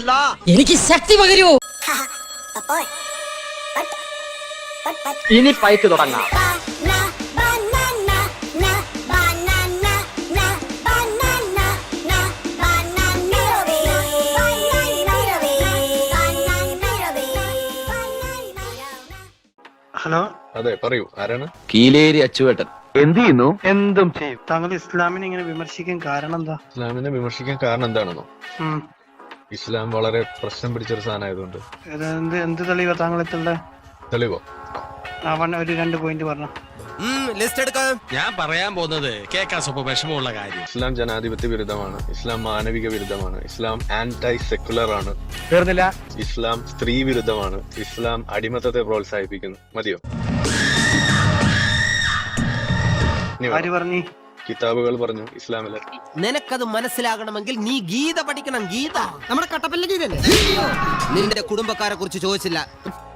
അല്ല. എനിക്ക് ശക്തി പകരൂ. ഇനി പൈക്ക് തുടങ്ങാം. ഹലോ. അതെ പറയൂ. ആരാണ്? കീലേരി അച്ചുവേട്ടൻ. എന്ത് ചെയ്യുന്നു? എന്തും ചെയ്യും. താങ്കൾ ഇസ്ലാമിനെ ഇങ്ങനെ വിമർശിക്കാൻ കാരണം എന്താ? ഇസ്ലാമിനെ വിമർശിക്കാൻ കാരണം എന്താണെന്നോ. ഇസ്ലാം വളരെ പ്രശ്നം പിടിച്ചൊരു സാധനമായതുകൊണ്ട്. എന്ത് എന്ത് തെളിവാ താങ്കൾ തെളിവോ? അവൻ ഒരു രണ്ട് പോയിന്റ് പറഞ്ഞു? ലിസ്റ്റ് എടുക്കാം. ഞാൻ പറയാൻ പോകുന്നത് കേൾക്കാൻ സ്വപ്പം വിഷമമുള്ള കാര്യം. ഇസ്ലാം ജനാധിപത്യ വിരുദ്ധമാണ്. ഇസ്ലാം മാനവിക വിരുദ്ധമാണ്. ഇസ്ലാം ആന്റൈ സെക്കുലർ ആണ്. തീർന്നില്ല ഇസ്ലാം സ്ത്രീ വിരുദ്ധമാണ്. ഇസ്ലാം അടിമത്തത്തെ പ്രോത്സാഹിപ്പിക്കുന്നു. മതിയോ? ആര് പറഞ്ഞു? കിതാബുകൾ പറഞ്ഞു ഇസ്ലാമിലെ. നിനക്കത് മനസ്സിലാകണമെങ്കിൽ നീ ഗീത പഠിക്കണം ഗീത. നമ്മുടെ കട്ടപ്പല്ല ഗീത നിന്റെ കുടുംബക്കാരെ കുറിച്ച് ചോദിച്ചില്ല.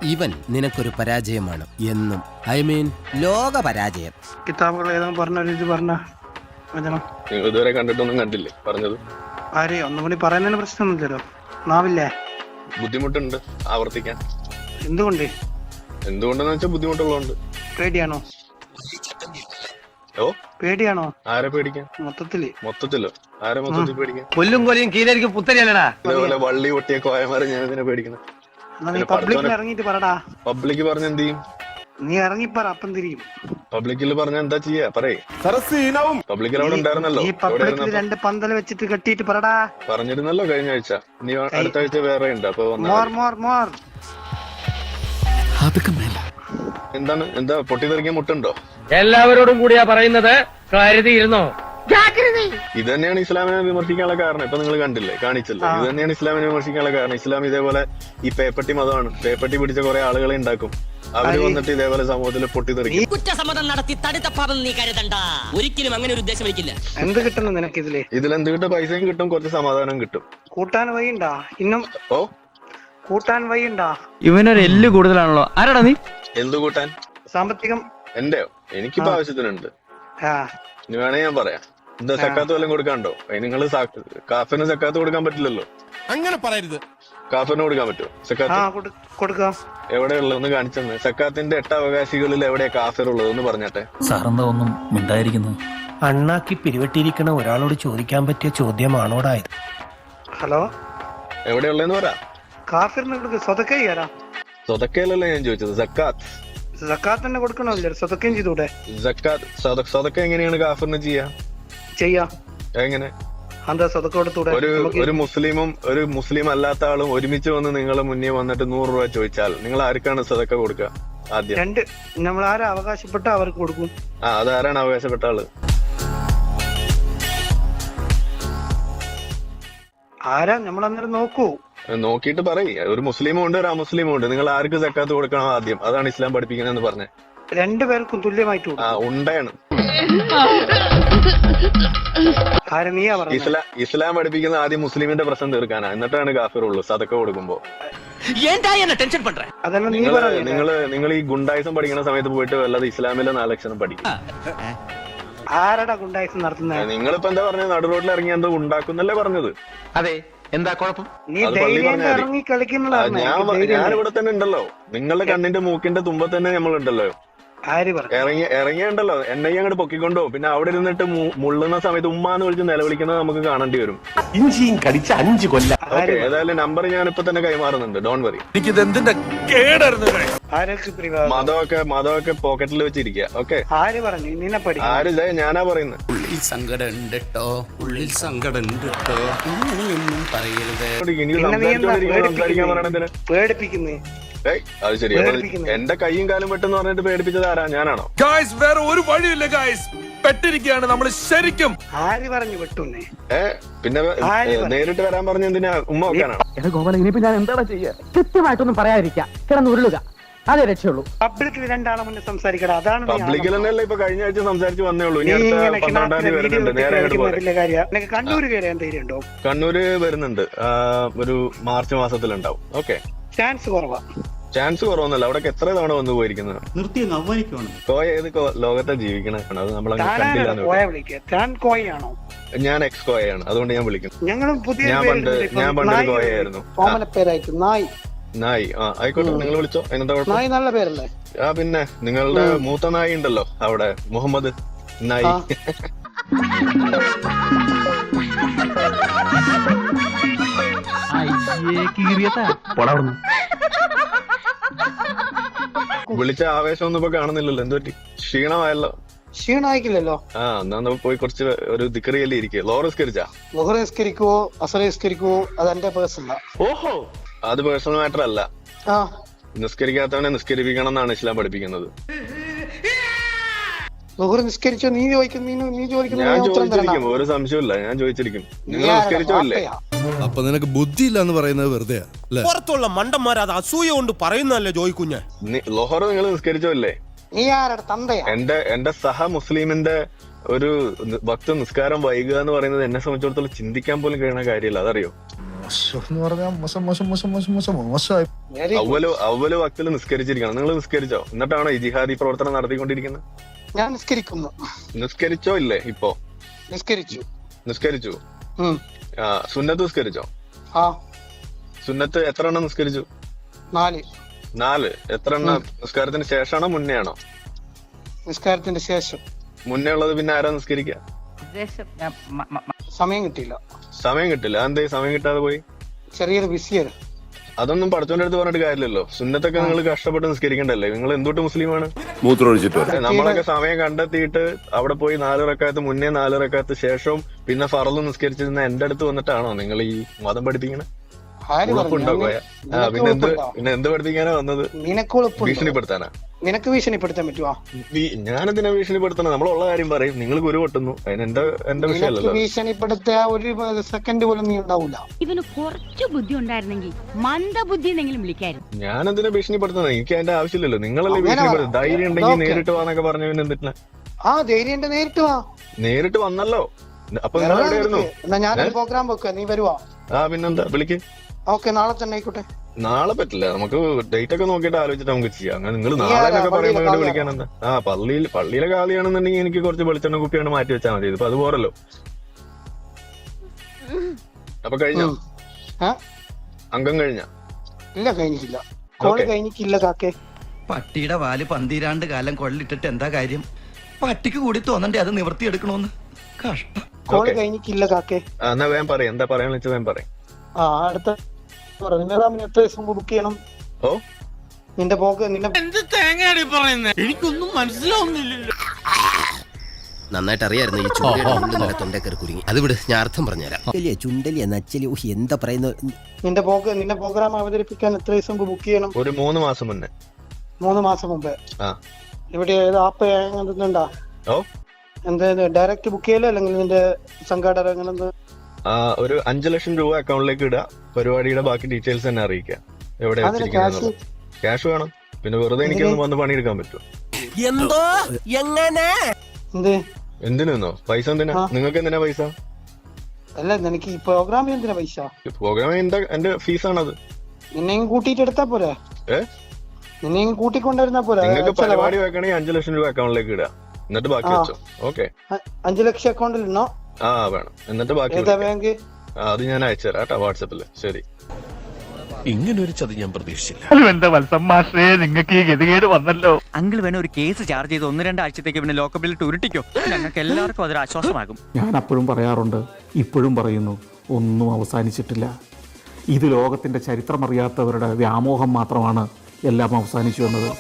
ഇവൻ നിനക്കൊരു പരാജയമാണ് എന്നും. ഐ മീൻ ലോക പരാജയം. കിതാബുകൾ ഏതാ പറഞ്ഞ ഇത് പറഞ്ഞ? വചനം നിങ്ങൾ ഇതുവരെ കണ്ടിട്ടൊന്നും കണ്ടില്ലേ പറഞ്ഞത്? ആരെ? ഒന്നും കൂടി പറയുന്നതിന് പ്രശ്നമൊന്നുമില്ലല്ലോ നാവില്ലേ? ബുദ്ധിമുട്ടുണ്ട് ആവർത്തിക്കാൻ. എന്തുകൊണ്ട്? എന്തുകൊണ്ടെന്ന് വെച്ചാൽ ബുദ്ധിമുട്ടുള്ളതുകൊണ്ട്. പേടിയാണോ? ഓ? പേടിയാണോ? ആരെ പേടിക്കാൻ? മൊത്തത്തിൽ. മൊത്തത്തിലോ? ആരെ മൊത്തത്തിൽ പേടിക്കാൻ? കൊല്ലും കൊലയും കീഴരിക്കും പുത്തരിയല്ലടാ. ഇതേപോലെ വള്ളി പൊട്ടിയ കോയമാരെ ഞാൻ ഇതിനെ പേടിക്കുന്നത് നീ പബ്ലിക്കിൽ ഇറങ്ങിട്ട് പറടാ. പബ്ലിക് പറഞ്ഞ എന്ത് ചെയ്യും? നീ ഇറങ്ങിപ്പറ അപ്പം തിരിയും. പബ്ലിക്കിൽ പറഞ്ഞ എന്താ ചെയ്യാ? പറയേ. പബ്ലിക്കിൽ അവിടെ ഉണ്ടായിരുന്നല്ലോ. ഈ പബ്ലിക്കിൽ രണ്ട് പന്തൽ വെച്ചിട്ട് കെട്ടിയിട്ട് പറടാ. പറഞ്ഞിരുന്നല്ലോ കഴിഞ്ഞ ആഴ്ച. നീ അടുത്ത ആഴ്ച വേറെ ഉണ്ട് അപ്പൊ മോർ മോർ മോർ. മോർ എന്താണ്? എന്താ പൊട്ടിത്തെറിക്കാൻ മുട്ടുണ്ടോ? എല്ലാവരോടും കൂടിയാ പറയുന്നത് കരുതിയിരുന്നോ? ഇത് തന്നെയാണ് ഇസ്ലാമിനെ വിമർശിക്കാനുള്ള കാരണം. ഇപ്പൊ നിങ്ങൾ കണ്ടില്ലേ കാണിച്ചല്ലോ. ഇത് തന്നെയാണ് ഇസ്ലാമിനെ വിമർശിക്കാനുള്ള കാരണം. ഇസ്ലാം ഇതേപോലെ ഈ പേപ്പട്ടി മതമാണ്. പേപ്പട്ടി പിടിച്ച കുറെ ആളുകളെ ഉണ്ടാക്കും. അവർ വന്നിട്ട് ഇതേപോലെ സമൂഹത്തിൽ പൊട്ടിത്തെറിക്കും. കുറ്റസമ്മതം നടത്തി തടുത്ത പാപം നീ കരുതണ്ട. ഒരിക്കലും അങ്ങനെ ഒരു ഉദ്ദേശം എനിക്കില്ല എന്ത് കിട്ടണം നിനക്ക് ഇതിൽ ഇതിൽ എന്ത് കിട്ടും? പൈസയും കിട്ടും കുറച്ച് സമാധാനം കിട്ടും. കൂട്ടാൻ വഴിയുണ്ടാ? ഇന്നും ഓ കൂട്ടാൻ വഴിയുണ്ടാ? ഇവനൊരു എല്ല് കൂടുതലാണല്ലോ. ആരാടാ നീ? എന്ത് കൂട്ടാൻ? സാമ്പത്തികം. എന്റെയോ? എനിക്കിപ്പോ ആവശ്യത്തിനുണ്ട്. ഇനി വേണേ ഞാൻ പറയാം. എന്താ സക്കാത്ത് വല്ലതും കൊടുക്കാണ്ടോ നിങ്ങൾ കാഫിന് സക്കാത്ത് കൊടുക്കാൻ പറ്റില്ലല്ലോ. അങ്ങനെ പറയരുത്. കാഫിന് കൊടുക്കാൻ പറ്റുമോ ആ സക്കാത്ത് കൊടു- കൊടുക്കാം. എവിടെയുള്ള ഒന്ന് കാണിച്ചെന്ന് സക്കാത്തിന്റെ എട്ട് അവകാശികളിൽ എവിടെയാ കാഫിർ ഉള്ളത്? ഒന്ന് പറഞ്ഞട്ടെ. സാറെന്താ ഒന്നും മിണ്ടായിരിക്കുന്നു അണ്ണാക്കി പിരിവെട്ടിയിരിക്കണ ഒരാളോട് ചോദിക്കാൻ പറ്റിയ ചോദ്യമാണോടായത് ഹലോ? എവിടെയുള്ളതെന്ന് പറ. കാഫിറിന് ഞാൻ ചോദിച്ചത്? സക്കാത്ത്. സക്കാത്ത് തന്നെ കൊടുക്കണമല്ലേ? സ്വതക്കയും ചെയ്തൂടെ? സക്കാത്ത്. സ്വത- സ്വതക്ക എങ്ങനെയാണ് കാഫിറിന് ചെയ്യാ? ചെയ്യാ. എങ്ങനെ? എന്താ സ്വതക്ക കൊടുത്തൂടെ? ഒരു ഒരു മുസ്ലിമും ഒരു മുസ്ലിം അല്ലാത്ത ആളും ഒരുമിച്ച് വന്ന് നിങ്ങളെ മുന്നേ വന്നിട്ട് നൂറ് രൂപ ചോദിച്ചാൽ നിങ്ങൾ ആർക്കാണ് സതക്ക കൊടുക്കുക ആദ്യം? രണ്ട് നമ്മൾ ആരാ അവകാശപ്പെട്ട അവർക്ക് കൊടുക്കും? ആ അതാരാണ് അവകാശപ്പെട്ട ആൾ? ആരാ? നമ്മൾ അന്നേരം നോക്കൂ. നോക്കിയിട്ട് പറയ്. ഒരു മുസ്ലിമും ഉണ്ട് ഒരു അമുസ്ലിമും ഉണ്ട് നിങ്ങൾ ആർക്ക് സക്കാത്ത് കൊടുക്കണം ആദ്യം? അതാണ് ഇസ്ലാം പഠിപ്പിക്കുന്നതെന്ന് പറഞ്ഞത് രണ്ടുപേർക്കും തുല്യമായിട്ട് ആ കൊടുക്കും ഉണ്ടാണ് ഇസ്ലാം ഇസ്ലാം പഠിപ്പിക്കുന്ന ആദ്യം മുസ്ലിമിന്റെ പ്രശ്നം തീർക്കാനാ. എന്നിട്ടാണ് കാഫിർ ഉള്ളു സതക്ക കൊടുക്കുമ്പോ നിങ്ങൾ നിങ്ങൾ നിങ്ങൾ നിങ്ങൾ ഈ ഗുണ്ടായിസം പഠിക്കുന്ന സമയത്ത് പോയിട്ട് വല്ലാതെ ഇസ്ലാമിലെ നാലക്ഷരം പഠിക്കും. ആരടാ ഗുണ്ടായിസം നടത്തുന്നത് നിങ്ങളിപ്പോ എന്താ പറഞ്ഞത് നടു റോഡിൽ ഇറങ്ങി എന്തോ ഉണ്ടാക്കുന്നല്ലേ പറഞ്ഞത്. അതെ എന്താ കുഴപ്പം? നീ അത് പള്ളി ധൈര്യം പറഞ്ഞാ മതി. ഇറങ്ങി കളിക്കുന്നതാണ് ഞാൻ. ഇവിടെ തന്നെ ഉണ്ടല്ലോ. നിങ്ങളുടെ കണ്ണിന്റെ മൂക്കിന്റെ തുമ്പ തന്നെ നമ്മളുണ്ടല്ലോ ഇറങ്ങിയുണ്ടല്ലോ. എന്നെ അങ്ങോട്ട് പൊക്കിക്കൊണ്ടോ പിന്നെ അവിടെ ഇരുന്നിട്ട് മുള്ളുന്ന സമയത്ത് ഉമ്മാന്ന് വിളിച്ച് നിലവിളിക്കുന്നത് നമുക്ക് കാണേണ്ടി വരും. ഇഞ്ചിയും കടിച്ച അഞ്ച് കൊല്ല. ഏതായാലും നമ്പർ ഞാൻ ഇപ്പൊ തന്നെ കൈമാറുന്നുണ്ട്. ഡോൺ വറി എനിക്ക് പ്രിയ- മതമൊക്കെ മതമൊക്കെ പോക്കറ്റിൽ വെച്ചിരിക്ക ഓക്കെ. ആര് പറഞ്ഞു? നിന്നെ പഠിക്കും ആര്? ഇതേ ഞാനാ പറയുന്നത് ഉള്ളിൽ സങ്കടം ഉണ്ട് കേട്ടോ ഉള്ളിൽ സങ്കടം ഉണ്ട് കേട്ടോ ഇങ്ങനെയൊന്നും പറയരുത് പേടിപ്പിക്കുന്നേ? അത് ശരി. എന്റെ കൈയും കാലും പെട്ടെന്ന് പറഞ്ഞിട്ട് പേടിപ്പിച്ചത് ആരാ? ഞാനാണോ? ഗായ്സ് വേറെ ഒരു വഴിയില്ല ഗായ്സ് പെട്ടിരിക്കുകയാണ്. നമ്മൾ ശരിക്കും ആര് പറഞ്ഞു വിട്ടുന്നേ? ഏ പിന്നെ ആര് വരാൻ പറഞ്ഞു? നേരിട്ട് വരാൻ പറഞ്ഞ എന്തിനാ ഉമ്മ ചെയ്യുക കൃത്യമായിട്ടൊന്നും പറയാതിരിക്കാം. കിടന്ന് ഉരുളുക. അതേ രക്ഷയുള്ളൂ. പബ്ലിക്കിൽ രണ്ടാളെ മുന്നേ സംസാരിക്കടാ. അതാണ് പബ്ലിക്കിൽ തന്നെയല്ലേ ഇപ്പൊ കഴിഞ്ഞ ആഴ്ച സംസാരിച്ച് വന്നേ ഉള്ളൂ. ഇനി അടുത്ത പന്ത്രണ്ടാം തീയതി വരുന്നുണ്ട്. നേരെ നിനക്ക് കണ്ണൂര് കയറാൻ ധൈര്യം ഉണ്ടോ കണ്ണൂര് വരുന്നുണ്ട്. ഒരു മാർച്ച് മാസത്തിലുണ്ടാവും. ഓക്കെ. ചാൻസ് കുറവാ. ചാൻസ് കുറവൊന്നുമല്ല. അവിടെ എത്ര തവണ വന്നു പോയിരിക്കുന്നത് നിർത്തി അവമാനിക്കുവാണ്. കോയ ഏത് കോ- ലോകത്താ ജീവിക്കണ അത് നമ്മൾ കണ്ടില്ല താനാണ് കോയ വിളിക്കുക? താൻ ഞാൻ എക്സ് കോയാണ് അതുകൊണ്ട് ഞാൻ വിളിക്കുന്നു. ഞങ്ങളും പുതിയ ഞാൻ പണ്ട് ഞാൻ പണ്ട് കോയായിരുന്നു നായ് നായി. ആ ആയിക്കോട്ടെ നിങ്ങൾ വിളിച്ചോ. എന്നിട്ട് നായി നായ് നല്ല പേരല്ലേ? ആ പിന്നെ നിങ്ങളുടെ മൂത്ത നായി ഉണ്ടല്ലോ അവിടെ. മുഹമ്മദ് നായി. ആ. വിളിച്ച ആവേശം ഒന്നും ഇപ്പൊ കാണുന്നില്ലല്ലോ. എന്ത് പറ്റി? ക്ഷീണമായല്ലോ. ക്ഷീണായിക്കില്ലല്ലോ ആ എന്നാ ഒന്ന് പോയി കുറച്ച് ഒരു ദിക്കറിയല്ലേ ഇരിക്കുക ലോറസ്കരിച്ചാ മുഹർ അസറസ്കരിക്കുവോ അതെന്റെ പേഴ്സണല അത് എന്റെ പേഴ്സണലാ ഓഹോ. അത് പേഴ്സണൽ മാറ്റർ അല്ല ആ. നിസ്കരിക്കാത്തവനെ നിസ്കരിപ്പിക്കണം എന്നാണ് ഇസ്ലാം പഠിപ്പിക്കുന്നത്. നിസ്കരിച്ചോ? നീ ചോദിക്കുന്നു നീ ചോദിക്കുന്നു ഞാൻ ഞാൻ ഉത്തരം തരണം. ചോദിച്ചിരിക്കും. ഒരു സംശയമില്ല ഞാൻ ചോദിച്ചിരിക്കും. നിങ്ങൾ? നിസ്കരിച്ചോ ഇല്ലേ? വാപ്പയാ? അപ്പൊ നിനക്ക് ബുദ്ധിയില്ല എന്ന് പറയുന്നത് വെറുതെ പുറത്തുള്ള മണ്ടന്മാർ അത് അസൂയ കൊണ്ട് പറയുന്നതല്ലേ ജോയ് കുഞ്ഞ്? ലോഹർ നിങ്ങൾ നിസ്കരിച്ചല്ലേ നീ ആരുടെ തന്തയാ? എന്റെ എന്റെ സഹ മുസ്ലിമിന്റെ ഒരു ഭക്ത നിസ്കാരം വൈകുക എന്ന് പറയുന്നത് എന്നെ സംബന്ധിച്ചിടത്തോളം ചിന്തിക്കാൻ പോലും കഴിയുന്ന കാര്യമില്ല അതറിയോ. അവൽ അവൽ ഭക്തിൽ നിസ്കരിച്ചിരിക്കണം. നിങ്ങൾ നിസ്കരിച്ചോ? എന്നിട്ടാണോ ഈ ജിഹാദി പ്രവർത്തനം നടത്തിക്കൊണ്ടിരിക്കുന്നത്? ഞാൻ നിസ്കരിക്കുന്നു. നിസ്കരിച്ചോ ഇല്ലേ ഇപ്പോ? നിസ്കരിച്ചു. നിസ്കരിച്ചു. ആ സുന്നത്ത് നിസ്കരിച്ചോ? ആ. സുന്നത്ത് എത്ര എണ്ണം നിസ്കരിച്ചു? നാല്. നാല്. എത്ര എണ്ണം നിസ്കാരത്തിന് ശേഷമാണോ മുന്നേ ആണോ നിസ്കാരത്തിന്റെ ശേഷം. മുന്നേ ഉള്ളത് പിന്നെ ആരാ നിസ്കരിക്കുക സമയം കിട്ടിയില്ല. സമയം കിട്ടില്ല എന്തേ സമയം കിട്ടാതെ പോയി? ചെറിയൊരു ബിസിയായിരുന്നു അതൊന്നും പഠിച്ചോന്റെ അടുത്ത് പറഞ്ഞിട്ട് കാര്യമില്ലല്ലോ. സുന്നത്തൊക്കെ നിങ്ങൾ കഷ്ടപ്പെട്ട് നിസ്കരിക്കണ്ടല്ലേ നിങ്ങൾ എന്തോട്ട് മുസ്ലിമാണ് മൂത്രമൊഴിച്ചിട്ട് നമ്മളൊക്കെ സമയം കണ്ടെത്തിയിട്ട് അവിടെ പോയി നാല് റക്കാത്ത് മുന്നേ നാല് റക്കാത്ത് ശേഷവും പിന്നെ ഫറലും നിസ്കരിച്ചിരുന്ന എന്റെ അടുത്ത് വന്നിട്ടാണോ നിങ്ങൾ ഈ മതം പഠിപ്പിക്കണേ? പിന്നെ എന്ത് പഠിപ്പിക്കാനാ വന്നത്? ഭീഷണിപ്പെടുത്താനാ? നിനക്ക് ഭീഷണിപ്പെടുത്താൻ പറ്റുവാ? ഞാനെന്തിനാ ഭീഷണിപ്പെടുത്തണം? നമ്മളുള്ള കാര്യം പറയും. നിങ്ങൾ ഗുരു പൊട്ടുന്നു. അതിന് എന്റെ എന്റെ നിനക്ക് വിഷയമല്ലല്ലോ. ഭീഷണിപ്പെടുത്തിയ ഒരു സെക്കൻഡ് പോലും നീ ഉണ്ടാവൂല. ഇവന് കുറച്ച് ബുദ്ധി ഉണ്ടായിരുന്നെങ്കിൽ മന്ദബുദ്ധി എന്നെങ്കിലും വിളിക്കായിരുന്നു. ഞാൻ എന്തിനാ ഭീഷണിപ്പെടുത്തുന്നത് എനിക്ക് അതിന്റെ ആവശ്യമില്ലല്ലോ. നിങ്ങളല്ലേ ഭീഷണിപ്പെടുത്തുന്നത്. ധൈര്യം ഉണ്ടെങ്കിൽ നേരിട്ട് വാന്നൊക്കെ പറഞ്ഞു പിന്നെ എന്തിനാ? ആ ധൈര്യം നേരിട്ട് വാ. നേരിട്ട് വന്നല്ലോ. അപ്പൊ ഞാൻ പ്രോഗ്രാം വെക്കുക നീ വരുവാ. ആ പിന്നെന്താ? വിളിക്ക്. ഓക്കെ നാളെ തന്നെ ആയിക്കോട്ടെ. നാളെ പറ്റില്ല. നമുക്ക് ഡേറ്റ് ഒക്കെ നോക്കിയിട്ട് ആലോചിച്ചിട്ട് നമുക്ക് ചെയ്യാം. അങ്ങനെ നിങ്ങൾ നാളെ? എന്നൊക്കെ പറയുമ്പോൾ വിളിക്കാൻ എന്താ? ആ പള്ളിയിൽ പള്ളിയിലെ കാലിയാണെന്നുണ്ടെങ്കിൽ എനിക്ക് കുറച്ച് വെളിച്ചെണ്ണ കുപ്പിയാണ് മാറ്റി വെച്ചാൽ മതി. ഇതിപ്പോ അത് പോരല്ലോ. അപ്പൊ കഴിഞ്ഞോ? അംഗം കഴിഞ്ഞ? ഇല്ല കഴിഞ്ഞിട്ടില്ല. കോൾ കഴിഞ്ഞിട്ടില്ല കാക്കേ. പട്ടിയുടെ വാൽ പന്തിരാണ്ട് കാലം കൊള്ളിട്ടിട്ട് എന്താ കാര്യം? പട്ടിക്ക് കൂടി തോന്നണ്ടേ അത് നിവർത്തിയെടുക്കണോന്ന്? കഷ്ടം. കോൾ. കഴിഞ്ഞിട്ടില്ല കാക്കേ. എന്നാ വേഗം പറയാം. എന്താ പറയാന്ന് വെച്ചാൽ വേഗം പറയാം. ആ അടുത്ത പറ. നിന്റെ റാമിന് എത്ര ദിവസം ബുക്ക് ചെയ്യണം? ഓ? നിന്റെ പോക്ക് നിന്റെ നന്നായിട്ട് അറിയായിരുന്നു ഈ ചുണ്ടലിയ തൊണ്ടേ കയറി കുരുങ്ങി. അത് വിട് ഞാൻ അർത്ഥം പറഞ്ഞുതരാം. വലിയ ചുണ്ടലിയ നച്ചലി ഊഹ് എന്താ പറയുന്നു നിന്റെ പോക്ക് നിന്റെ പ്രോഗ്രാം അവതരിപ്പിക്കാൻ എത്ര ദിവസം ബുക്ക് ചെയ്യണം? ഒരു മൂന്ന് മാസം മുന്നേ. മൂന്ന് മാസം മുമ്പേ? ആ. ഇവിടെ ഏത് ആപ്പ് എന്തുണ്ടാ ഓ. എന്ത് ഡയറക്റ്റ് ബുക്ക് ചെയ്യലോ അല്ലെങ്കിൽ നിന്റെ സംഘാടകർ അങ്ങനെ എന്ത്? ആ, ഒരു അഞ്ചു ലക്ഷം രൂപ അക്കൗണ്ടിലേക്ക് ഇടുക. പരിപാടിയുടെ ബാക്കി ഡീറ്റെയിൽസ് തന്നെ അറിയിക്കുക. എവിടെ ക്യാഷ് വേണം. പിന്നെ വെറുതെ എനിക്കൊന്നും വന്ന് പണിയെടുക്കാൻ പറ്റുമോ? എന്തോ? എങ്ങനെ? എന്ത്? എന്തിനോ പൈസ എന്തിനാ? നിങ്ങൾക്ക് എന്തിനാ പൈസ? അല്ല നിനക്ക് ഈ പ്രോഗ്രാമിൽ എന്തിനാ പൈസ? പ്രോഗ്രാം എന്റെ ഫീസ് ആണത് നിന്നെയും കൂട്ടിയിട്ട് എടുത്താ പോരെ? നിന്നെയും കൂട്ടിക്കൊണ്ടിരുന്നാ പോരെ? നിങ്ങൾക്ക്. പരിപാടി വെക്കണമെങ്കിൽ അഞ്ചു ലക്ഷം രൂപ അക്കൗണ്ടിലേക്ക് ഇടുക. എന്നിട്ട് ബാക്കി. വെച്ചോ. ഓക്കെ. അഞ്ചു ലക്ഷം അക്കൗണ്ടിൽ ഉണ്ടോ ആ വേണം. എന്നിട്ട് ബാക്കി ഏതാ വിളിക്കാം. ബാങ്ക്? ആ, അത് ഞാൻ അയച്ചുതരാം കേട്ടോ വാട്സപ്പിൽ. ശരി. ഇങ്ങനെ ഒരു ചതി ഞാൻ പ്രതീക്ഷിച്ചില്ല. എന്താ വത്സം മാഷേ നിങ്ങൾക്ക് ഈ ഗതികേട് വന്നല്ലോ. അങ്കിൾ വേണ ഒരു കേസ് ചാർജ് ചെയ്ത് ഒന്ന് രണ്ടാഴ്ചത്തേക്ക് പിന്നെ ലോക്കപ്പിൽ ഉരുട്ടിക്കോ. ഞങ്ങൾക്ക് എല്ലാവർക്കും അതൊരു ആശ്വാസമാകും. ഞാൻ അപ്പോഴും പറയാറുണ്ട് ഇപ്പോഴും പറയുന്നു ഒന്നും അവസാനിച്ചിട്ടില്ല. ഇത് ലോകത്തിന്റെ ചരിത്രമറിയാത്തവരുടെ വ്യാമോഹം മാത്രമാണ് എല്ലാം അവസാനിച്ചു എന്നത്